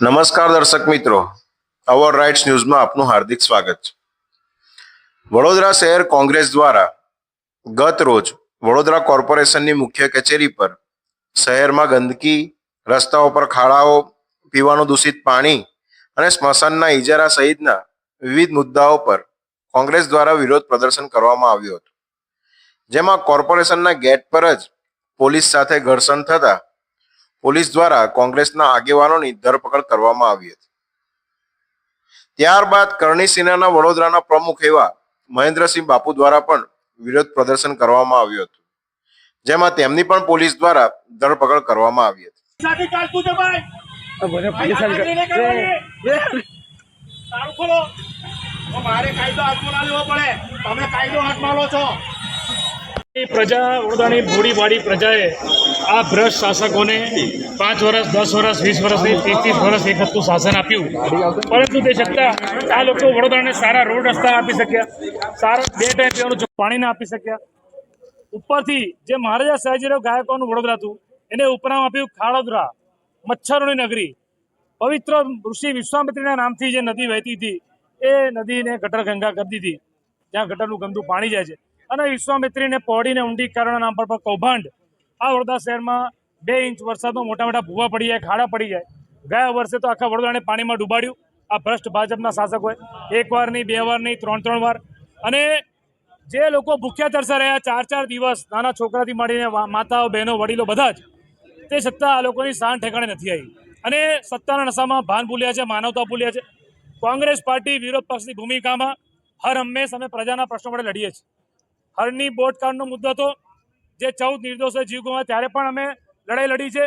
નમસ્કાર દર્શક મિત્રો. અવર રાઇટ્સ ન્યૂઝમાં આપનું હાર્દિક સ્વાગત છે. વડોદરા શહેર કોંગ્રેસ દ્વારા ગત રોજ વડોદરા કોર્પોરેશનની મુખ્ય કચેરી પર શહેરમાં ગંદકી, રસ્તાઓ પર ખાડાઓ, પીવાનું દૂષિત પાણી અને સ્મશાનના ઇજારા સહિતના વિવિધ મુદ્દાઓ પર કોંગ્રેસ દ્વારા વિરોધ પ્રદર્શન કરવામાં આવ્યું હતું. જેમાં કોર્પોરેશનના ગેટ પર જ પોલીસ સાથે ઘર્ષણ થતા પોલીસ દ્વારા કોંગ્રેસના આગેવાનોની ધરપકડ કરવામાં આવી હતી. ત્યારબાદ કરણી સેનાના વડોદરાના પ્રમુખ એવા મહેન્દ્રસિંહ બાપુ દ્વારા પણ વિરોધ પ્રદર્શન કરવામાં આવ્યું હતું. જેમાં તેમની પણ પોલીસ દ્વારા ધરપકડ કરવામાં આવી હતી. મારે કાયદો હાથમાં ના લેવો પડે. તમે કાયદો હાથમાં લો છો. પ્રજા, વડોદરાની ભૂડીવાડી પ્રજાએ આ ભ્રષ્ટ શાસકોને પાંચ વર્ષ, દસ વર્ષ, વીસ વર્ષની ત્રીસ ત્રીસ વર્ષ એક હતું શાસન આપ્યું. પરંતુ તે છતાં આ લોકો વડોદરાને સારા રોડ રસ્તા આપી શક્યા. સારા બે ટાઈમ પીવાનું પાણી ના આપી શક્યા. ઉપરથી જે મહારાજા સયાજીરાવ ગાયકોનું વડોદરા હતું, એને ઉપનામ આપ્યું ખાડોદરા, મચ્છરોની નગરી. પવિત્ર ઋષિ વિશ્વામિત્રીના નામથી જે નદી વહેતી હતી, એ નદીને ગટર ગંગા કરી દીધી. ત્યાં ગટરનું ગંદુ પાણી જાય છે. અને વિશ્વામિત્રીને પહોળીને ઊંડી કારણના નામ પર કૌભાંડ. આ વડોદરા શહેરમાં બે ઇંચ વરસાદમાં મોટા મોટા ભૂવા પડી જાય, ખાડા પડી જાય. ગયા વર્ષે તો આખા વડોદરાને પાણીમાં ડૂબાડ્યું. આ ભ્રષ્ટ ભાજપના શાસકોએ એક વાર નહીં, બે વાર નહીં, ત્રણ ત્રણ વાર. અને જે લોકો ભૂખ્યા તરસા રહ્યા, ચાર ચાર દિવસ નાના છોકરાથી માંડીને માતાઓ, બહેનો, વડીલો બધા જ, તે છતાં આ લોકોની શાન ઠેકાણે નથી આવી. અને સત્તાના નશામાં ભાન ભૂલ્યા છે, માનવતા ભૂલ્યા છે. કોંગ્રેસ પાર્ટી વિરોધ પક્ષની ભૂમિકામાં હર હંમેશ અમે પ્રજાના પ્રશ્નો માટે લડીએ છીએ. હરની બોટ કાંડનો મુદ્દો હતો, જે ચૌદ નિર્દોષોએ જીવ ગુમાવ્યા ત્યારે પણ અમે લડાઈ લડી છે.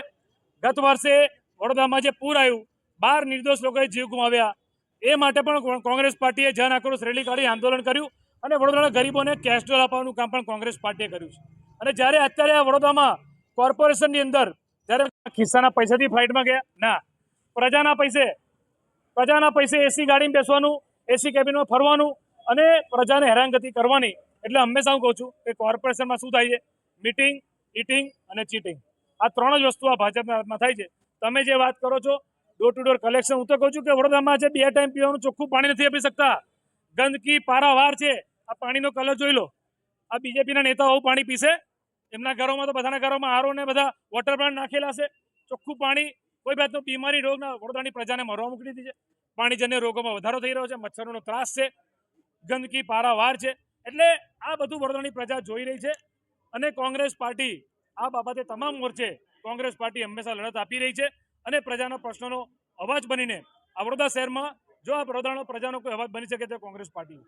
ગત વર્ષે વડોદરામાં જે પૂર આવ્યું, બાર નિર્દોષ લોકોએ જીવ ગુમાવ્યા એ માટે પણ કોંગ્રેસ પાર્ટીએ જન આક્રોશ રેલી કાઢી આંદોલન કર્યું અને વડોદરાના ગરીબોને કેશ ડોલ આપવાનું કામ પણ કોંગ્રેસ પાર્ટીએ કર્યું છે. અને જ્યારે અત્યારે આ વડોદરામાં કોર્પોરેશનની અંદર જ્યારે ખિસ્સાના પૈસાથી ફ્લાઇટમાં ગયા. ના, પ્રજાના પૈસે પ્રજાના પૈસે એસી ગાડીમાં બેસવાનું એસી કેબિનમાં ફરવાનું અને પ્રજાને હેરાનગતિ કરવાની. એટલે હંમેશા હું કહું છું કે કોર્પોરેશનમાં શું થાય છે? મીટિંગ, ઇટિંગ અને ચીટિંગ. આ ત્રણ જ વસ્તુ આ ભાજપના હાથમાં થાય છે. તમે જે વાત કરો છો ડોર ટુ ડોર કલેક્શન હું તો કહું છું કે વડોદરામાં છે બે ટાઈમ પીવાનું ચોખ્ખું પાણી નથી આપી શકતા. ગંદકી પારાવાર છે. આ પાણીનો કલર જોઈ લો. આ બીજેપીના નેતાઓ પાણી પીશે. એમના ઘરોમાં તો બધાના ઘરોમાં આરો ને બધા વોટર પ્લાન્ટ નાખેલા છે. ચોખ્ખું પાણી, કોઈ જાતનો બીમારી, રોગના વડોદરાની પ્રજાને મરવા મૂકી દીધી છે. પાણીજન્ય રોગોમાં વધારો થઈ રહ્યો છે. મચ્છરોનો ત્રાસ છે. ગંદકી પારાવાર છે. એટલે આ બધું વડોદરાની પ્રજા જોઈ રહી છે અને કોંગ્રેસ પાર્ટી આ બાબતે તમામ મોરચે કોંગ્રેસ પાર્ટી હંમેશા લડત આપી રહી છે અને પ્રજાના પ્રશ્નોનો અવાજ બનીને આ વડોદરા શહેરમાં જો આ વડોદરાનો પ્રજાનો કોઈ અવાજ બની શકે તો કોંગ્રેસ પાર્ટી